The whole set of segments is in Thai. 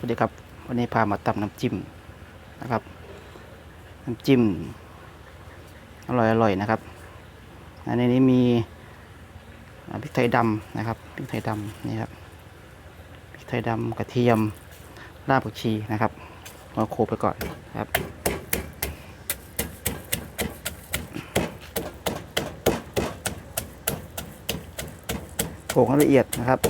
สวัสดีครับ วันนี้พามาตำน้ำจิ้มนะครับ น้ำจิ้ม อร่อยๆนะครับอันในนี้มีพริกไทยดำนะครับพริกไทยดำนี่ครับพริกไทยดำกระเทียมรากผักชีนะครับเอาโขไปก่อนครับโขลกให้ละเอียดนะครับ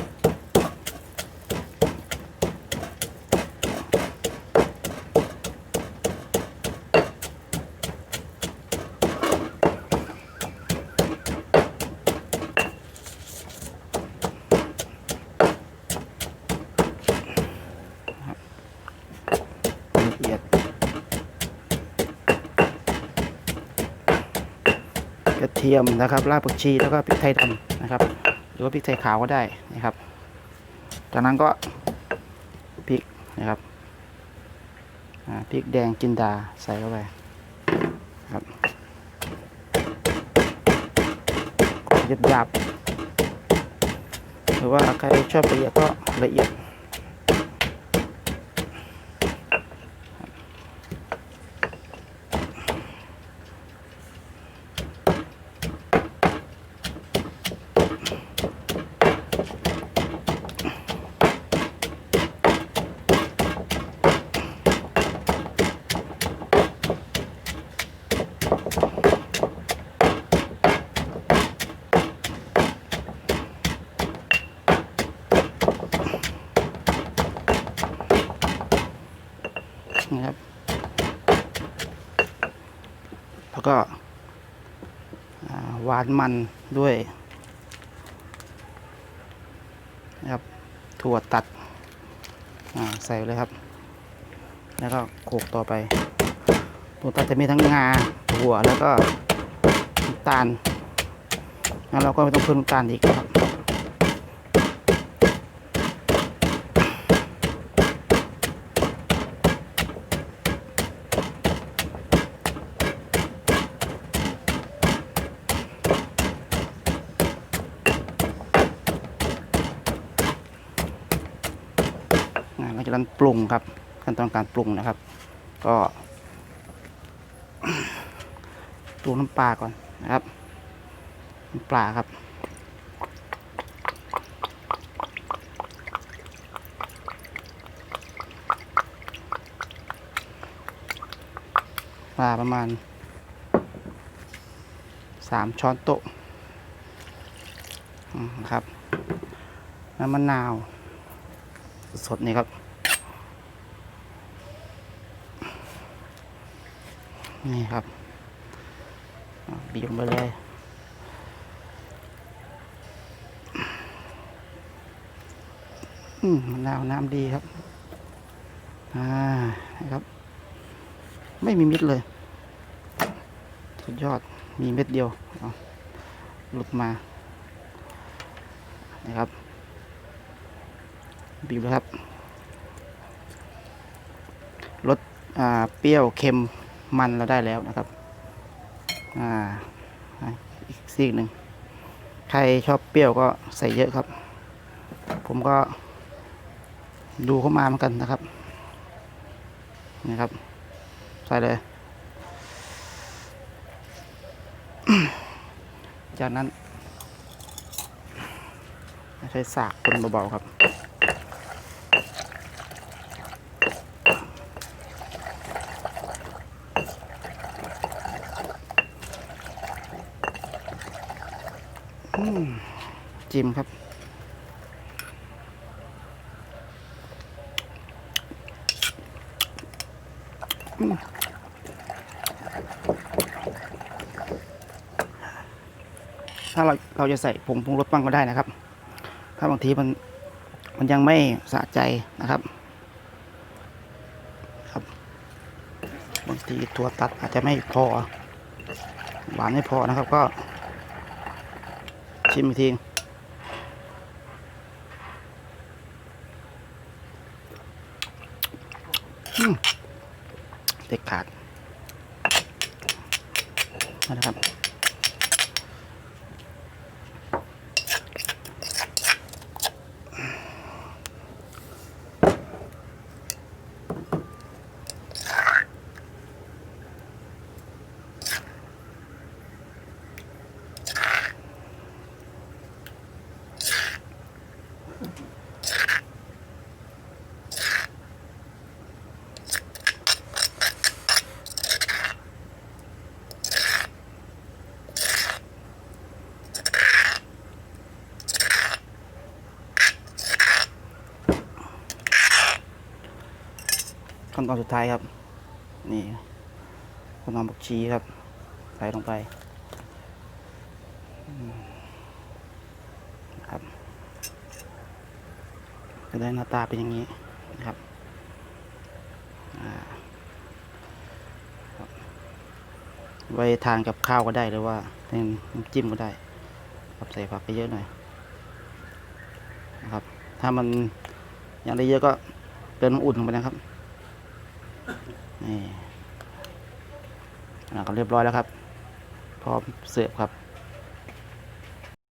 กระเทียมนะครับ รากผักชีแล้วก็พริกไทยดำนะครับ หรือว่าพริกไทยขาวก็ได้นะครับ จากนั้นก็พริกนะครับพริกแดงจินดาใส่เข้าไปครับหยาบหยาบๆหรือว่าใครชอบละเอียดก็ละเอียด นะครับ แล้วก็หวานมันด้วยนะครับถั่วตัดใส่เลยครับ แล้วก็โขกต่อไปถั่วตัดจะมีทั้งงาถั่วแล้วก็น้ำตาลแล้วเราก็ไม่ต้องเพิ่มน้ำตาลอีกครับ หลังจากนั้นปรุงครับ ขั้นตอนการปรุงนะครับ ก็ปรุงน้ำปลาก่อนนะครับน้ำปลาครับปลาประมาณสามช้อนโต๊ะครับน้ำมะนาว สดนี่ครับ นี่ครับบีบลงไปเลยอืมะนาวน้ำดีครับ อ่านะครับ ไม่มีเม็ดเลย สุดยอด มีเม็ดเดียว หลุดมา นะครับ บีบเลยครับรสเปรี้ยวเค็มมันเราได้แล้วนะครับอ่าอีกซีกหนึ่งใครชอบเปรี้ยวก็ใส่เยอะครับ ผมก็ดูเข้ามาเหมือนกันนะครับนี่ครับ ใส่เลย จากนั้นใช้สากคนเบาๆครับ จิ้มครับ ถ้าเราเราจะใส่ผงปรุงรสบ้างก็ได้นะครับ ถ้าบางทีมันมันยังไม่สะใจนะครับ ครับ บางทีตัวตัดอาจจะไม่พอ หวานไม่พอนะครับก็ ชิมอีกทีเด็ดขาดนะครับ ขั้นตอนสุดท้ายครับ นี่ขั้นตอนบักชีครับ ใส่ลงไป จะได้หน้าตาเป็นอย่างนี้นะครับไว้ทานกับข้าวก็ได้หรือว่าเป็นน้ำจิ้มก็ได้ครับใส่ผักไปเยอะหน่อยนะครับ ถ้ามันอยังได้เยอะก็เติมน้ำอุ่นลงไปนะครับนี่อ่าก็เรียบร้อยแล้วครับ พร้อมเสิร์ฟครับ